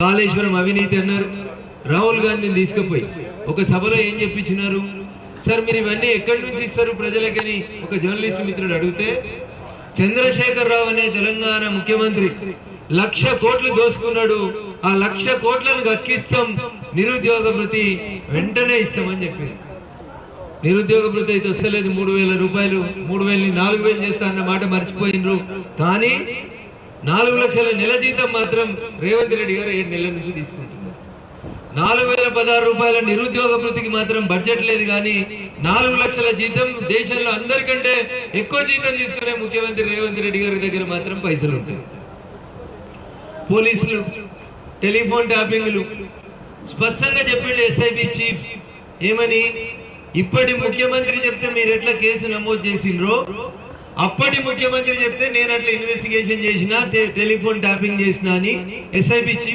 కాళేశ్వరం అవినీతి అన్నారు. రాహుల్ గాంధీని తీసుకుపోయి ఒక సభలో ఏం చెప్పించినారు? సార్ మీరు ఇవన్నీ ఎక్కడి నుంచి ఇస్తారు ప్రజలకని? ఒక జర్నలిస్ట్ మిత్రుడు అడిగితే చంద్రశేఖర్ రావు అనే తెలంగాణ ముఖ్యమంత్రి లక్ష కోట్లు దోసుకున్నాడు. ఆ లక్ష కోట్లను గక్కిస్తాం. నిరుద్యోగ వృత్తి వెంటనే ఇస్తామని చెప్పి. నిరుద్యోగ వృత్తి అయితే వస్తలేదు. మూడు వేల రూపాయలు మూడు వేలని నాలుగు వేలు చేస్తా అన్న మాట మర్చిపోయినరు. కానీ నాలుగు లక్షల నెల జీతం మాత్రం రేవంత్ రెడ్డి గారు ఏడు నెలల నుంచి తీసుకుంటున్నారు. నాలుగు వేల పదహారు రూపాయల నిరుద్యోగ వృత్తికి మాత్రం బడ్జెట్ లేదు కానీ నాలుగు లక్షల జీతం దేశంలో అందరికంటే ఎక్కువ జీతం తీసుకునే ముఖ్యమంత్రి రేవంత్ రెడ్డి గారి దగ్గర మాత్రం పైసలు ఉంటాయి. పోలీసులు టెలిఫోన్ ట్యాపింగ్లు స్పష్టంగా చెప్పిండు ఎస్ఐబి చీఫ్ ఏమని ఇప్పటి ముఖ్యమంత్రి చెప్తే మీరు ఎట్లా కేసు నమోదు చేసిండ్రో అప్పటి ముఖ్యమంత్రి చెప్తే నేను అట్లా ఇన్వెస్టిగేషన్ చేసిన టెలిఫోన్ ట్యాపింగ్ చేసిన అని ఎస్ఐబి చీఫ్